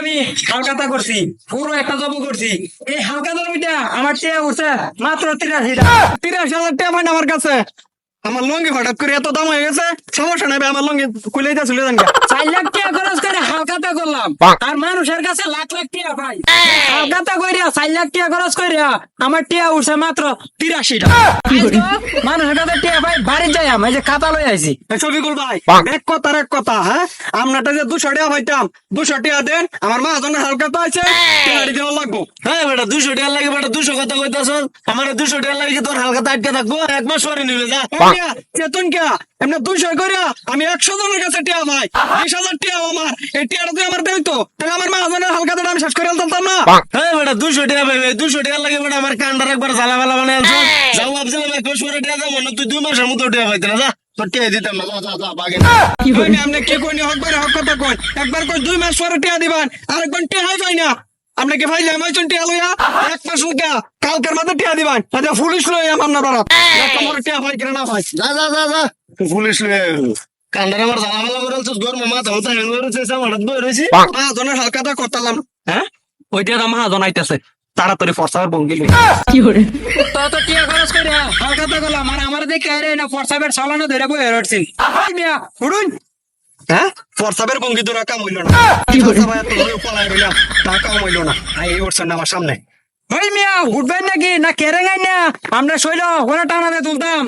আমি হালকাতা করছি, পুরো একটা জব করছি। এই হালকা জমিটা আমার চেয়ে উঠছে মাত্র তিরাশি তিরাশি হাজার টাকা আমার কাছে। আমার লঙ্গি হঠাৎ করে এত দাম হয়ে গেছে সমস্যা নাই আমার লঙ্গি দিতে চলে যান চার লাখ টাকা খরচ করে হালকাতা করলাম। আর মানুষের কাছে লাখ লাখ টাকা পাই হালকাতা কইরা চার লাখ টাকা খরচ আমার টিয়া উঠছে মাত্র তিরাশি মানুষের কাছে টিয়া পাই বাড়ি যাই আমি যে খাতা লই আইছি। শফিকুল ভাই এক কথার এক কথা হ্যাঁ? যে দুশো টাকা পাইতাম দুশো টাকা দেন আমার মা জনের হালকাতা আছে দেওয়া লাগবো। হ্যাঁ বেটা দুশো টাকা লাগে বেটা দুশো কথা কইতাছ। আমার দুশো টাকা লাগে তোর হালকা আটকে থাকব? এক মাস পরে নিবে যা। মিয়া, চেতন কে? এমনি দুশো করে আমি একশো জনের কাছে টিয়া ভাই বিশ হাজার টিয়া আমার। এই টিয়াটা তুই আমার দেয় তো তাহলে আমার মা জনের হালকা তো আমি শেষ করে আনতাম না হ্যাঁ বেটা দুশো টাকা পাইবে দুশো টাকা লাগে বেটা আমার কান্ডার একবার জ্বালা বেলা মানে আনছো। যাও ভাবছিলাম এক মাস পরে টাকা যাব না তুই দুই মাসের মতো টাকা পাইতে না যা। কে হক করে হক কথা কই। একবার কই দুই মাস পরে টিয়া দিবেন আরেকবার টিয়া হাই পাই না। আপনি কি ভাই লেমাইছেন টিয়া লইয়া এক মাস লইয়া কালকের মধ্যে টিয়া দিবেন। এটা পুলিশ লইয়া আমার না বাড়া একটা মোর টিয়া ভাই কিনা না ভাই। যা যা যা যা। পুলিশ লয়ে কান্ডার আমার জ্বালা বেলা করে আনছো গরম মাথা মাথা হ্যাং করেছে আমার হাত বই রয়েছি। মা জনের হালকাটা করতাম হ্যাঁ? ওইটা আমার হাজন আইতাছে। তাড়াতাড়ি ফসার বঙ্গি লই তো তো টিয়া খরচ করে হালকাতা করলাম। আর আমার দেখে আরে না ফরসাবের চালানো ধরে বই রটছি মিয়া হুড়ুন হ্যাঁ? ফরসাবের বঙ্গি তোরা কাম হইল না। ফরসাবে এত লই পলাই রইলাম টাকা হইল না। আই উঠছেন আমার সামনে। ওই মিয়া উঠবেন নাকি? না কেরেঙ্গাই না? আমরা শৈল ওরা টানাতে তুলতাম।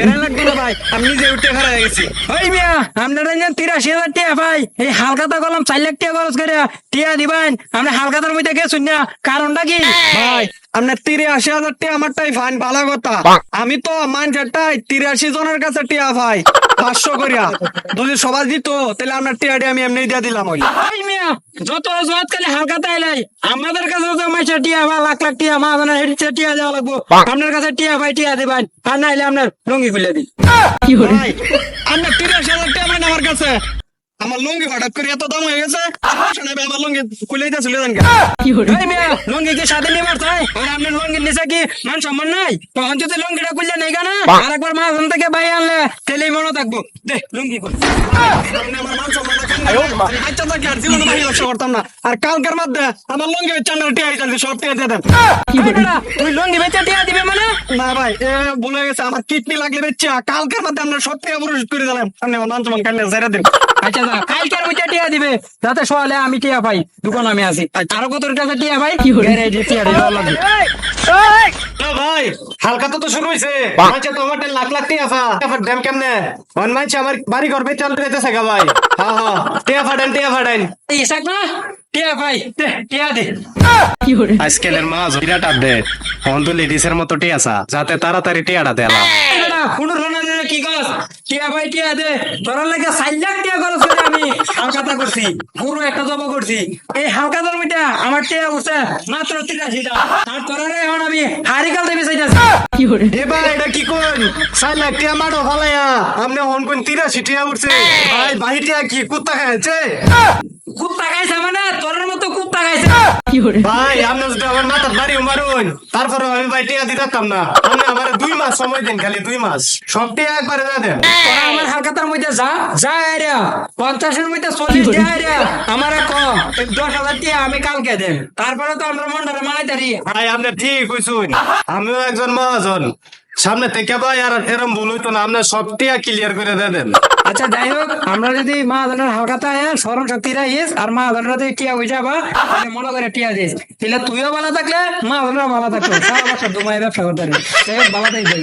কেন না ভাই আমি নিজে উঠে খারাপ গেছি। ওই মিয়া আপনারা জানেন তিরাশি হাজার টিয়া ভাই। এই হালকাতা করলাম চার লাখ টিয়া খরচ করে টিয়া দিবেন। আমরা হালকাতার মধ্যে গেছুন না কারণটা কি? আপনার তিরাশি হাজার টিয়া আমারটাই ফাইন ভালো কথা। আমি তো মানুষেরটাই তিরাশি জনের কাছে টিয়া ভাই পাঁচশো করিয়া। যদি সবাই দিত তাহলে আপনার টিয়াটি আমি এমনি দিয়ে দিলাম ওই যত অজুহাত খালি হালকাতা এলাই আমাদের কাছে তো মাইসা টিয়া বা লাখ লাখ টিয়া মা জানা হেডিছে টিয়া দেওয়া লাগবো। আপনার কাছে টিয়া ভাই টিয়া দিবেন। আর নাইলে আপনার লঙ্গি খুলে দিই ভাই আপনার তিরাশি হাজার টিয়া আমার কাছে। আমার লুঙ্গি হঠাৎ করে এত দাম হয়ে গেছে আমার লুঙ্গি খুলে দিতে চলে যান লুঙ্গি কি সাথে নিবার চাই আর আপনার লুঙ্গির নিচে কি মান সম্মান নাই? তখন যদি লুঙ্গিটা খুললে নেই কেন? আর একবার মা থেকে বাইরে আনলে তেলেই মনে থাকব। দেখ লুঙ্গি আমার মান সম্মান বাচ্চা থাকলে আর জীবনে বাহির ব্যবসা করতাম না। আর কালকের মধ্যে আমার লুঙ্গি চান্ডার টিয়া হিসাবে সব টিয়া দিয়ে দেন। তুই লঙ্গি বেচে টিয়া দিবে মানে? না ভাই এ বলে গেছে আমার কিডনি লাগলে কালকের মধ্যে আমরা সব টিয়া পরিশোধ করে দিলাম আপনি মান ছেড়ে দিন। আচ্ছা কালকের মধ্যে টিয়া দিবে। যাতে সকালে আমি টিয়া পাই। দোকান আমি আছি। আরও কত টাকা টিয়া পাই টিয়া দিতে ভাই হালকা তো তো শুরু হইছে। মাঝে তো আমার লাখ লাখ টাকা ফা। ড্যাম কেমনে? আমার বাড়ি ঘর বেচে গা ভাই। হ্যাঁ হ্যাঁ টিয়া ফাটেন টিয়া ইসাক না? টিয়া দে টিয়া দে। আজকালের মাছ বিরাট আপডেট ফোন তো লেডিসের মতো টিয়া আসা যাতে তাড়াতাড়ি টিয়াটা দেলা কোনো ধরনের কি গছ টিয়া ভাই টিয়া দে। তোরার লাগে চার লাখ টিয়া খরচ করে আমি হালকাতা করছি পুরো একটা জমা করছি। এই হালকাতার মধ্যে আমার টিয়া উঠছে মাত্র তিরাশি টাকা আর তোরারে এখন আমি হারিকাল দেবে চাইতেছি এ ভাই এটা কি কোন চার লাখ টিয়া মারো ফালাইয়া আপনি হন কোন তিরাশি টিয়া উঠছে। ভাই ভাই টিয়া কি কুত্তা খাইছে? কুত্তা খাইছে মানে ভাই আপনি যদি আমার মাথার বাড়ি মারুন তারপরে আমি ভাই টিয়া দিতাম না। আপনি আমার দুই মাস সময় দেন খালি দুই মাস। সব টিয়া একবারে না দেন। আমার হালকাতার মধ্যে যা যা এরিয়া। পঞ্চাশের মধ্যে চল্লিশ যা এরিয়া। আমার ক এই দশ হাজার টিয়া আমি কালকে দেন। তারপরে তো আমরা মন্ডলে মানাই তারি ভাই আপনি ঠিক কইছুন। আমিও একজন মহাজন। সামনে থেকে ভাই আর এরম ভুল হইতো না, আপনি সবটিয়া ক্লিয়ার করে দেন। আচ্ছা যাই হোক, আমরা যদি মা ধরনের হালকাতা স্মরণ শক্তি রাখিস আর মা ধরনের যদি টিয়া হয়ে যাবা, তাহলে মনে করে টিয়া দিস। তাহলে তুইও ভালো থাকলে মা ধরনের ভালো থাকল সারা বছর দুমাই ব্যবসা করতে পারবি ভালো থাকবে